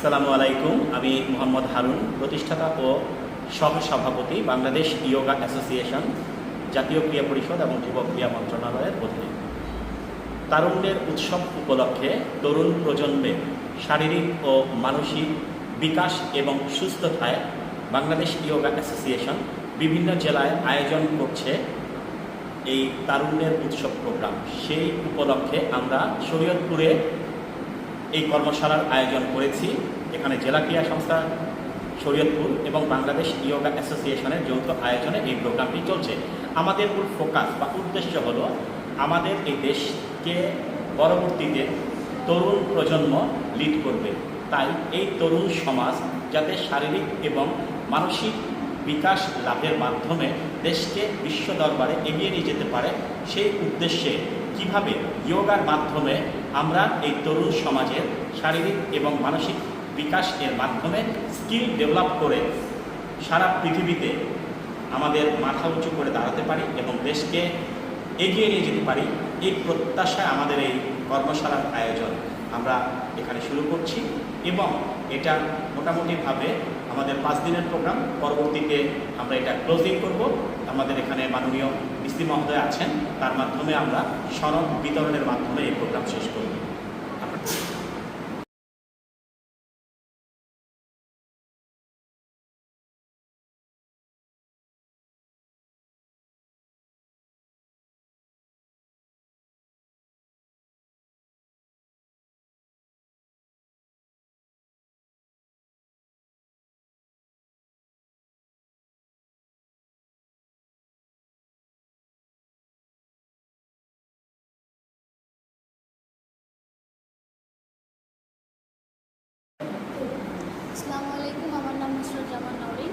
আসসালামু আলাইকুম। আমি মোহাম্মদ হারুন, প্রতিষ্ঠাতা ও সহ সভাপতি বাংলাদেশ ইয়োগা অ্যাসোসিয়েশন, জাতীয় ক্রিয়া পরিষদ এবং যুব ক্রিয়া মন্ত্রণালয়ের অধীনে। তারুণ্যের উৎসব উপলক্ষে তরুণ প্রজন্মে শারীরিক ও মানসিক বিকাশ এবং সুস্থতায় বাংলাদেশ ইয়োগা অ্যাসোসিয়েশন বিভিন্ন জেলায় আয়োজন করছে এই তারুণ্যের উৎসব প্রোগ্রাম। সেই উপলক্ষে আমরা শরীয়তপুরে এই কর্মশালার আয়োজন করেছি। এখানে জেলা ক্রীড়া সংস্থা, শরীয়তপুর এবং বাংলাদেশ ইয়োগা অ্যাসোসিয়েশনের যৌথ আয়োজনে এই প্রোগ্রামটি চলছে। আমাদের মূল ফোকাস বা উদ্দেশ্য হলো আমাদের এই দেশকে পরবর্তীতে তরুণ প্রজন্ম লিড করবে। তাই এই তরুণ সমাজ যাতে শারীরিক এবং মানসিক বিকাশ লাভের মাধ্যমে দেশকে বিশ্ব দরবারে এগিয়ে নিয়ে যেতে পারে সেই উদ্দেশ্যে কীভাবে যোগার মাধ্যমে আমরা এই তরুণ সমাজের শারীরিক এবং মানসিক বিকাশ এর মাধ্যমে স্কিল ডেভেলপ করে সারা পৃথিবীতে আমাদের মাথা উঁচু করে দাঁড়াতে পারি এবং দেশকে এগিয়ে নিয়ে যেতে পারি, এই প্রত্যাশায় আমাদের এই কর্মশালার আয়োজন। আমরা এখানে শুরু করছি এবং এটা মোটামুটিভাবে আমাদের পাঁচ দিনের প্রোগ্রাম। পরবর্তীতে আমরা এটা ক্লোজিং করব। আমাদের এখানে মাননীয় মিস্ত্রি মহোদয় আছেন। তার মাধ্যমে আমরা সনদ বিতরণের মাধ্যমে এই আসসালামু আলাইকুম, আমার নাম নুসরত জামান নরিন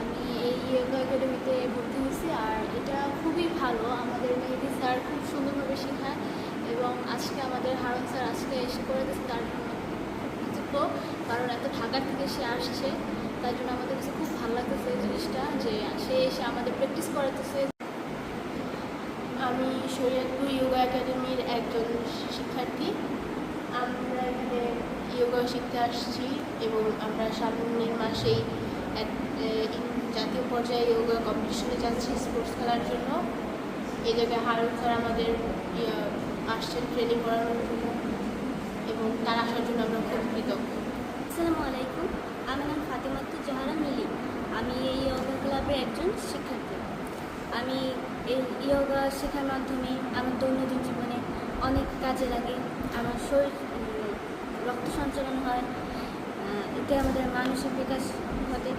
আমি এই ইয়োগা একাডেমিতে ভর্তি হয়েছি আর এটা খুবই ভালো। আমাদের মেহেদি স্যার খুব সুন্দরভাবে শেখায় এবং আজকে আমাদের হারন স্যার আজকে এসে করে দিচ্ছে তার জন্য কারণ এত ঢাকা থেকে সে আসছে তার জন্য আমাদের কাছে খুব ভালো লাগতেছে এই জিনিসটা, যে সে এসে আমাদের প্র্যাকটিস করাতেছে। আমি শরীয়তপুর যোগা একাডেমির একজন শিক্ষার্থী। আমরা এখানে যোগা শিখতে আসছি এবং আমরা সামনের মাসেই এক জাতীয় পর্যায়ে যোগা কম্পিটিশনে যাচ্ছি স্পোর্টস খেলার জন্য। এই জায়গায় হারুন স্যার আমাদের আসছেন ট্রেনিং করানোর জন্য এবং তার আসার জন্য আমরা খুব কৃতজ্ঞ। আসসালামু আলাইকুম, আমার নাম ফাতেমাত্তু জাহারা মিলি। আমি এই যোগা ক্লাবের একজন শিক্ষার্থী। আমি এই যোগা শেখার মাধ্যমে আমার দৈনন্দিন জীবনে অনেক কাজে লাগে। আমার শরীর রক্ত সঞ্চালন হয় এতে আমাদের মানসিক বিকাশ ঘটে।